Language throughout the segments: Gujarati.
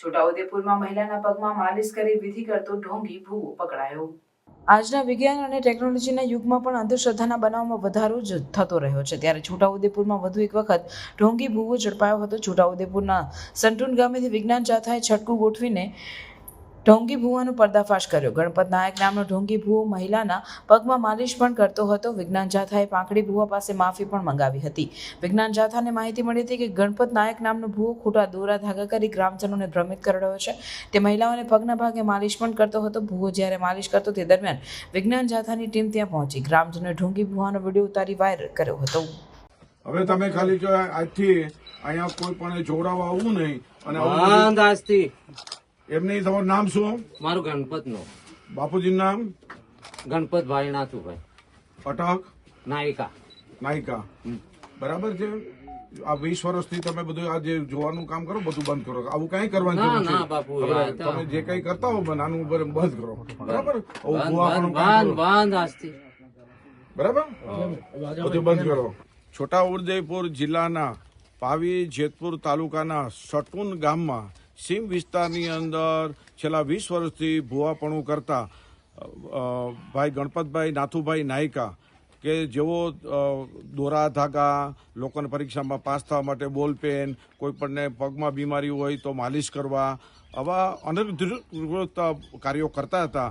છોટાઉદેપુરમાં મહિલાના પગમાં માલિશ કરી વિધિ કરતો ઢોંગી ભૂવો પકડાયો. આજના વિજ્ઞાન અને ટેકનોલોજીના યુગમાં પણ અંધશ્રદ્ધાના બનાવમાં વધારો જ થતો રહ્યો છે. ત્યારે છોટાઉદેપુરમાં વધુ એક વખત ઢોંગી ભૂવો ઝડપાયો હતો. છોટાઉદેપુરના સંટુન ગામેથી વિજ્ઞાન જાથાએ છટકું ગોઠવીને ઢોંગી ભૂવાનો પર્દાફાશ કર્યો. ગણપત નાયક નામનો ઢોંગી ભૂવો મહિલાના પગમાં માલિશ પણ કરતો હતો. વિજ્ઞાન જાથાએ પાંખડી ભૂવા પાસે માફી પણ મંગાવી હતી. વિજ્ઞાન જાથાને માહિતી મળી હતી કે ગણપત નાયક નામનો ભૂવો ખોટા દોરા ધાગા કરી ગ્રામજનોને ભ્રમિત કરી રહ્યો છે. તે મહિલાઓને પગના ભાગે માલિશ પણ કરતો હતો. ભૂવો જ્યારે માલિશ કરતો તે દરમિયાન વિજ્ઞાન જાથાની ટીમ ત્યાં પહોંચી. ગ્રામજનોએ ઢોંગી ભૂવાનો વીડિયો ઉતારી વાયરલ કર્યો હતો. હવે તમે ખાલી જો આજથી અહીંયા કોઈ પણ જોડાવા આવવું નહીં અને આજથી. બધું- એમ નહીં તમારું નામ શું? મારું ગણપતનું બાપુજીનું નામ? ગણપત ભાઈ નાથુભાઈ. અટક? નાયિકા. નાયિકા. બરાબર છે? આ વીસ વર્ષથી તમે બધું આ જે જોવાનું કામ કરો બધું બંધ કરો. આવું કઈ કરવાનું ના, બાપુ, તમે જે કઈ કરતા હો નાનું બંધ કરો. બરાબર? બંધ બંધ કરો. બરાબર? બધું બંધ કરો. છોટાઉદેપુર જિલ્લાના પાવી જેતપુર તાલુકાના સટુન ગામમાં સીમ વિસ્તારની અંદર છેલ્લા વીસ વર્ષથી ભૂવાપણું કરતા ભાઈ ગણપતભાઈ નાથુભાઈ નાયકા કે જેઓ દોરા ધાગા, લોકોને પરીક્ષામાં પાસ થવા માટે બોલપેન કોઈપણને પગમાં બીમારી હોય તો માલિશ કરવા, આવા અનેક કાર્યો કરતા હતા.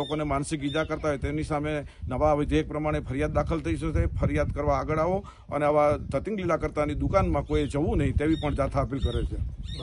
લોકોને માનસિક ઈજા કરતા હોય તેની સામે નવા વિધેયક પ્રમાણે ફરિયાદ દાખલ થઈ શકે ફરિયાદ કરવા આગળ આવો અને આવા તતિંગ લીલા કરતાની દુકાનમાં કોઈ જવું નહીં તેવી પણ જાથા અપીલ કરે છે.